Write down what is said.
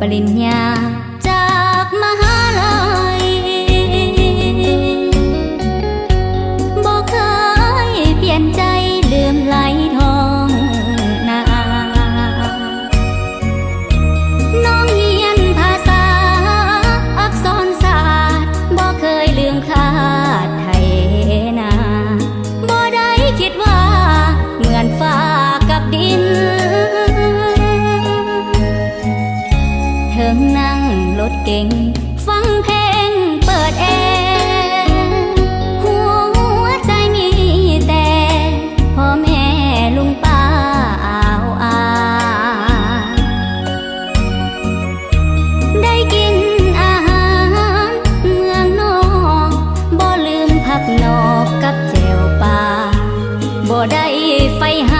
ปริญญาจากมหาลัยบอกเคยเปลี่ยนใจลืมไหลทองนา น้องเรียนภาษา อักษรศาสตร์บ่เคยลืมคาดไทยนาบ่ได้คิดว่าเหมือนฟ้า งนั่งรถเก่ง ฟังเพลงเปิดแอร์หัวใจมีแต่พ่อแม่ลุงป้าอ้าวอาได้กินอาหารเมืองนอกบ่ลืมผักนอกกับแจวปลาบ่ได้ไฟหา